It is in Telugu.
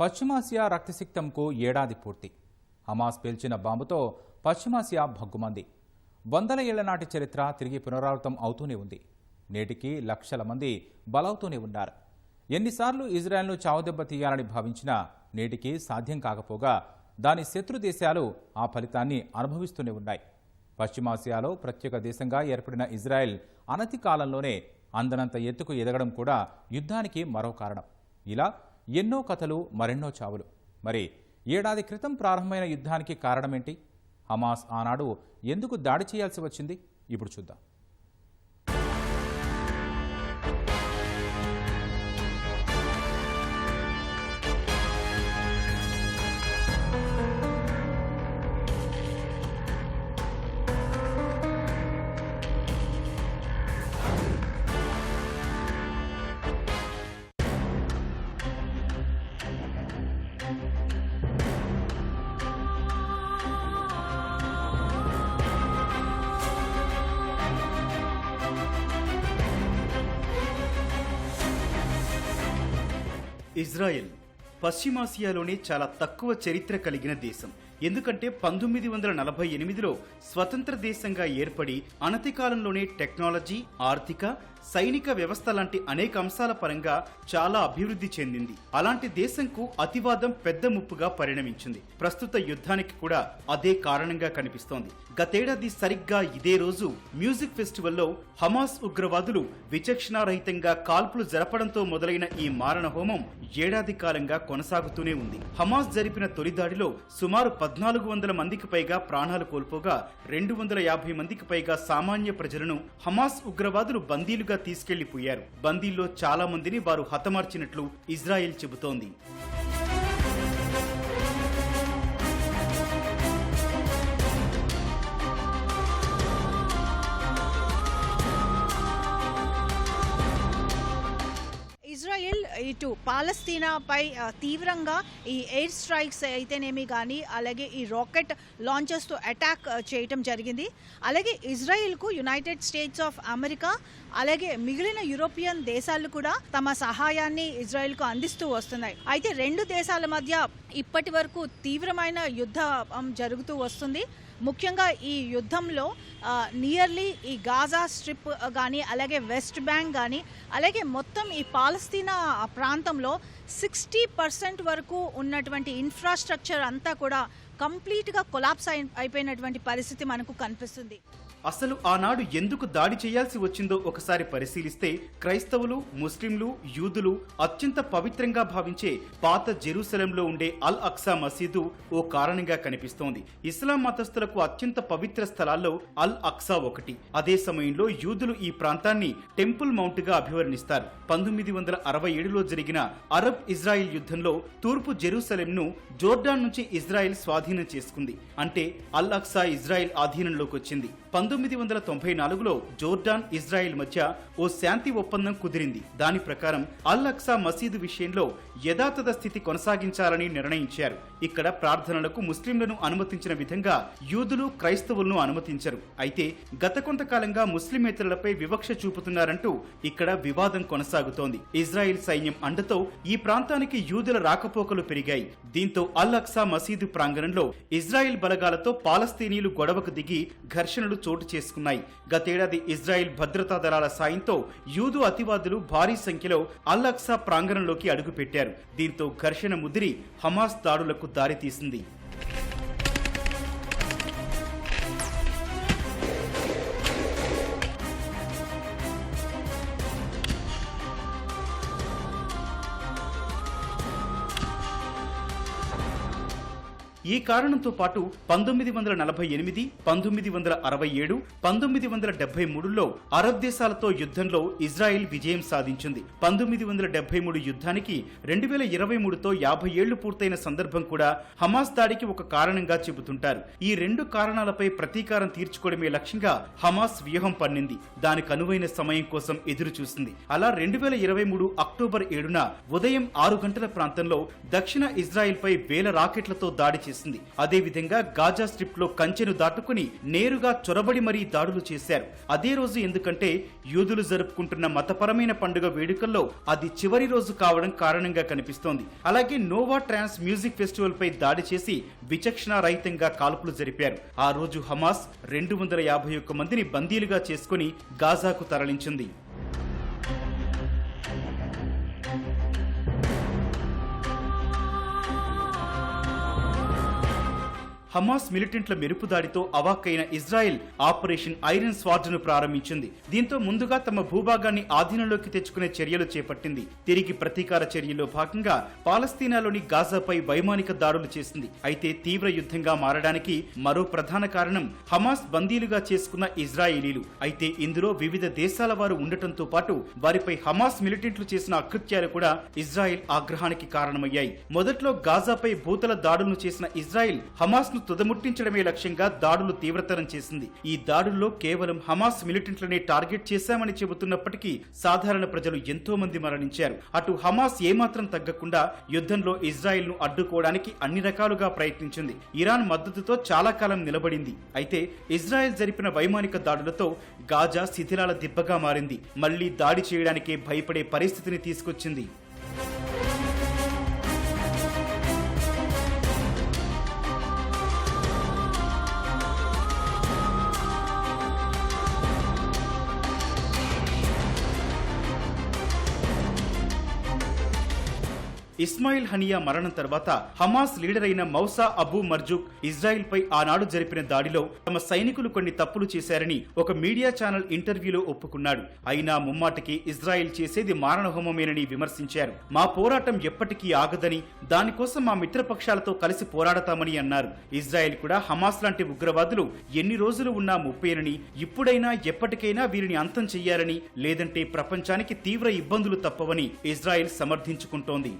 పశ్చిమాసియా రక్తసిక్తంకు ఏడాది పూర్తి. హమాస్ పేల్చిన బాంబుతో పశ్చిమాసియా భగ్గుమంది. వందల ఏళ్ళ నాటి చరిత్ర తిరిగి పునరావృతం అవుతూనే ఉంది. నేటికి లక్షల మంది బలవుతూనే ఉన్నారు. ఎన్నిసార్లు ఇజ్రాయెల్ను చావుదెబ్బ తీయాలని భావించినా నేటికి సాధ్యం కాకపోగా దాని శత్రు దేశాలు ఆ ఫలితాన్ని అనుభవిస్తూనే ఉన్నాయి. పశ్చిమాసియాలో ప్రత్యేక దేశంగా ఏర్పడిన ఇజ్రాయెల్ అనతి కాలంలోనే అందనంత ఎత్తుకు ఎదగడం కూడా యుద్ధానికి మరో కారణం. ఇలా ఎన్నో కథలు మరెన్నో చావులు. మరి ఏడాది క్రితం ప్రారంభమైన యుద్ధానికి కారణమేంటి? హమాస్ ఆనాడు ఎందుకు దాడి చేయాల్సి వచ్చింది? ఇప్పుడు చూద్దాం. ఇజ్రాయెల్ పశ్చిమాసియాలోనే చాలా తక్కువ చరిత్ర కలిగిన దేశం. ఎందుకంటే పంతొమ్మిది వందల నలభై ఎనిమిదిలో స్వతంత్ర దేశంగా ఏర్పడి అనతి కాలంలోనే టెక్నాలజీ ఆర్థిక సైనిక వ్యవస్థ లాంటి అనేక అంశాల పరంగా చాలా అభివృద్ధి చెందింది. అలాంటి దేశంకు అతివాదం పెద్ద ముప్పుగా పరిణమించింది. ప్రస్తుత యుద్ధానికి కూడా అదే కారణంగా కనిపిస్తోంది. గతేడాది సరిగ్గా ఇదే రోజు మ్యూజిక్ ఫెస్టివల్లో హమాస్ ఉగ్రవాదులు విచక్షణారహితంగా కాల్పులు జరపడంతో మొదలైన ఈ మారణ హోమం ఏడాది కాలంగా కొనసాగుతూనే ఉంది. హమాస్ జరిపిన తొలి దాడిలో సుమారు పద్నాలుగు వందల మందికి పైగా ప్రాణాలు కోల్పోగా రెండు వందల యాభై మందికి పైగా సామాన్య ప్రజలను హమాస్ ఉగ్రవాదులు బందీలుగా తీసుకెళ్ళిపోయారు. బందీల్లో చాలా మందిని వారు హతమార్చినట్లు ఇజ్రాయెల్ చెబుతోంది. ఇజ్రాయెల్ ఇటు పాలస్తీనాపై తీవ్రంగా ఈ ఎయిర్ స్ట్రైక్స్ అయితేనేమి కానీ అలాగే ఈ రాకెట్ లాంచెస్తో అటాక్ చేయటం జరిగింది. అలాగే ఇజ్రాయెల్కు యునైటెడ్ స్టేట్స్ ఆఫ్ అమెరికా అలాగే మిగిలిన యూరోపియన్ దేశాలు కూడా తమ సహాయాన్ని ఇజ్రాయెల్కు అందిస్తూ వస్తున్నాయి. అయితే రెండు దేశాల మధ్య ఇప్పటి వరకు తీవ్రమైన యుద్ధం జరుగుతూ వస్తుంది. ముఖ్యంగా ఈ యుద్ధంలో నియర్లీ ఈ గాజా స్ట్రిప్ కానీ అలాగే వెస్ట్ బ్యాంక్ కానీ అలాగే మొత్తం ఈ పాలస్తీనా ప్రాంతంలో సిక్స్టీ పర్సెంట్ వరకు ఉన్నటువంటి ఇన్ఫ్రాస్ట్రక్చర్ అంతా కూడా కంప్లీట్గా కొలాప్స్ అయిపోయినటువంటి పరిస్థితి మనకు కనిపిస్తుంది. అసలు ఆనాడు ఎందుకు దాడి చేయాల్సి వచ్చిందో ఒకసారి పరిశీలిస్తే క్రైస్తవులు ముస్లింలు యూదులు అత్యంత పవిత్రంగా భావించే పాత జెరూసలంలో ఉండే అల్ అక్సా మసీదు ఓ కారణంగా కనిపిస్తోంది. ఇస్లాం మతస్థులకు అత్యంత పవిత్ర స్థలాల్లో అల్ అక్సా ఒకటి. అదే సమయంలో యూదులు ఈ ప్రాంతాన్ని టెంపుల్ మౌంట్గా అభివర్ణిస్తారు. పంతొమ్మిది వందల అరవై ఏడులో జరిగిన అరబ్ ఇజ్రాయిల్ యుద్ధంలో తూర్పు జెరూసలంను జోర్డాన్ నుంచి ఇజ్రాయెల్ స్వాధీనం చేసుకుంది. అంటే అల్ అక్సా ఇజ్రాయెల్ ఆధీనంలోకి వచ్చింది పంతొమ్మిది వందల తొంభై నాలుగులో జోర్డాన్ ఇజ్రాయెల్ మధ్య ఓ శాంతి ఒప్పందం కుదిరింది. దాని ప్రకారం అల్ అక్సా మసీదు విషయంలో యథాతథ స్థితి కొనసాగించాలని నిర్ణయించారు. ఇక్కడ ప్రార్థనలకు ముస్లింలను అనుమతించిన విధంగా యూదులు క్రైస్తవులను అనుమతించరు. అయితే గత కొంతకాలంగా ముస్లిమేతరులపై వివక్ష చూపుతున్నారంటూ ఇక్కడ వివాదం కొనసాగుతోంది. ఇజ్రాయెల్ సైన్యం అండతో ఈ ప్రాంతానికి యూదుల రాకపోకలు పెరిగాయి. దీంతో అల్ అక్సా మసీదు ప్రాంగణంలో ఇజ్రాయెల్ బలగాలతో పాలస్తీనీయులు గొడవకు దిగి ఘర్షణలు చోటు చేసుకున్నాయి. గతేడాది ఇజ్రాయెల్ భద్రతా దళాల సాయంతో యూదు అతివాదులు భారీ సంఖ్యలో అల్లక్సా ప్రాంగణంలోకి అడుగుపెట్టారు. దీంతో ఘర్షణ ముదిరి హమాస్ దాడులకు దారితీసింది. ఈ కారణంతో పాటు పంతొమ్మిది వందల నలభై ఎనిమిది పంతొమ్మిది వందల అరవై ఏడు పంతొమ్మిది వందల డెబ్బై మూడులో అరబ్ దేశాలతో యుద్ధంలో ఇజ్రాయెల్ విజయం సాధించింది. పంతొమ్మిది వందల డెబ్బై మూడు యుద్ధానికి రెండు వేల ఇరవై మూడుతో యాభై ఏళ్ళు పూర్తయిన సందర్భం కూడా హమాస్ దాడికి ఒక కారణంగా చెబుతుంటారు. ఈ రెండు కారణాలపై ప్రతీకారం తీర్చుకోవడమే లక్ష్యంగా హమాస్ వ్యూహం పన్నింది. దానికి అనువైన సమయం కోసం ఎదురు చూసింది అలా రెండు వేల ఇరవై మూడు అక్టోబర్ ఏడున ఉదయం ఆరు గంటల ప్రాంతంలో దక్షిణ ఇజ్రాయెల్ పై వేల రాకెట్లతో దాడి చేసింది. చేసింది. అదేవిధంగా గాజా స్ట్రిప్లో కంచెను దాటుకుని నేరుగా చొరబడి మరీ దాడులు చేశారు. అదే రోజు ఎందుకంటే యూదులు జరుపుకుంటున్న మతపరమైన పండుగ వేడుకల్లో అది చివరి రోజు కావడం కారణంగా కనిపిస్తోంది. అలాగే నోవా ట్రాన్స్ మ్యూజిక్ ఫెస్టివల్ పై దాడి చేసి విచక్షణ రహితంగా కాల్పులు జరిపారు. ఆ రోజు హమాస్ రెండు వందల యాభై ఒక్క మందిని బందీలుగా చేసుకుని గాజాకు తరలించింది. హమాస్ మిలిటెంట్ల మెరుపు దాడితో అవాక్కైన ఇజ్రాయెల్ ఆపరేషన్ ఐరన్ స్వార్డ్ను ప్రారంభించింది. దీంతో ముందుగా తమ భూభాగాన్ని ఆధీనంలోకి తెచ్చుకునే చర్యలు చేపట్టింది. తిరిగి ప్రతీకార చర్యల్లో భాగంగా పాలస్తీనాలోని గాజాపై వైమానిక దాడులు చేసింది. అయితే తీవ్ర యుద్ధంగా మారడానికి మరో ప్రధాన కారణం హమాస్ బందీలుగా చేసుకున్న ఇజ్రాయేలీలు. అయితే ఇందులో వివిధ దేశాల వారు ఉండటంతో పాటు వారిపై హమాస్ మిలిటెంట్లు చేసిన అకృత్యాలు కూడా ఇజ్రాయెల్ ఆగ్రహానికి కారణమయ్యాయి. మొదట్లో గాజాపై భూతల దాడులను చేసిన ఇజ్రాయెల్ హమాస్ను తుదముట్టించడమే లక్ష్యంగా దాడులు తీవ్రతరం చేసింది. ఈ దాడుల్లో కేవలం హమాస్ మిలిటెంట్లనే టార్గెట్ చేశామని చెబుతున్నప్పటికీ సాధారణ ప్రజలు ఎంతో మంది మరణించారు. అటు హమాస్ ఏమాత్రం తగ్గకుండా యుద్ధంలో ఇజ్రాయెల్ను అడ్డుకోవడానికి అన్ని రకాలుగా ప్రయత్నించింది. ఇరాన్ మద్దతుతో చాలా కాలం నిలబడింది. అయితే ఇజ్రాయెల్ జరిపిన వైమానిక దాడులతో గాజా శిథిలాల దిబ్బగా మారింది. మళ్ళీ దాడి చేయడానికే భయపడే పరిస్థితిని తీసుకొచ్చింది. ఇస్మాయిల్ హనియా మరణం తర్వాత హమాస్ లీడర్ అయిన మౌసా అబూ మర్జుక్ ఇజ్రాయిల్ పై ఆనాడు జరిపిన దాడిలో తమ సైనికులు కొన్ని తప్పులు చేశారని ఒక మీడియా ఛానల్ ఇంటర్వ్యూలో ఒప్పుకున్నాడు. అయినా ముమ్మాటికి ఇజ్రాయిల్ చేసేది మారణహోమమేనని విమర్శించారు. మా పోరాటం ఎప్పటికీ ఆగదని దానికోసం మా మిత్రపక్షాలతో కలిసి పోరాడతామని అన్నారు. ఇజ్రాయెల్ కూడా హమాస్ లాంటి ఉగ్రవాదులు ఎన్ని రోజులు ఉన్నా ముప్పేనని ఇప్పుడైనా ఎప్పటికైనా వీరిని అంతం చెయ్యాలని లేదంటే ప్రపంచానికి తీవ్ర ఇబ్బందులు తప్పవని ఇజ్రాయెల్ సమర్థించుకుంటోంది.